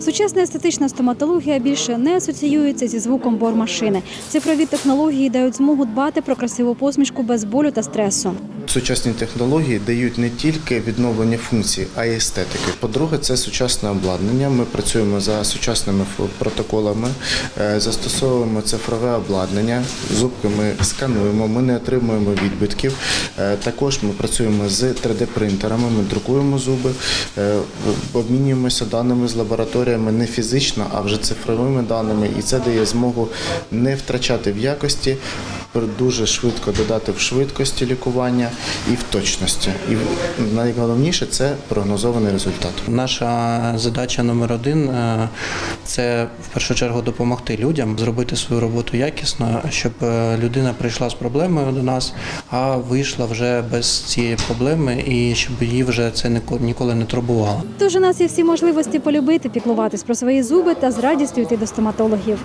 Сучасна естетична стоматологія більше не асоціюється зі звуком бормашини. Цифрові технології дають змогу дбати про красиву посмішку без болю та стресу. Сучасні технології дають не тільки відновлення функцій, а й естетики. По-друге, це сучасне обладнання. Ми працюємо за сучасними протоколами, е, застосовуємо цифрове обладнання, зубки ми скануємо, ми не отримуємо відбитків. Е, Також ми працюємо з 3D-принтерами, ми друкуємо зуби, е, обмінюємося даними з лабораторіями не фізично, а вже цифровими даними, і це дає змогу не втрачати в якості, дуже швидко додати в швидкості лікування і в точності. І найголовніше це прогнозований результат. Наша задача номер один е, це в першу чергу допомогти людям зробити свою роботу якісно, щоб е, людина прийшла з проблемою до нас, а вийшла вже без цієї проблеми, і щоб її вже це ніко- ніколи не турбувало. Тож у нас є всі можливості полюбити, піклуватись про свої зуби та з радістю йти до стоматологів.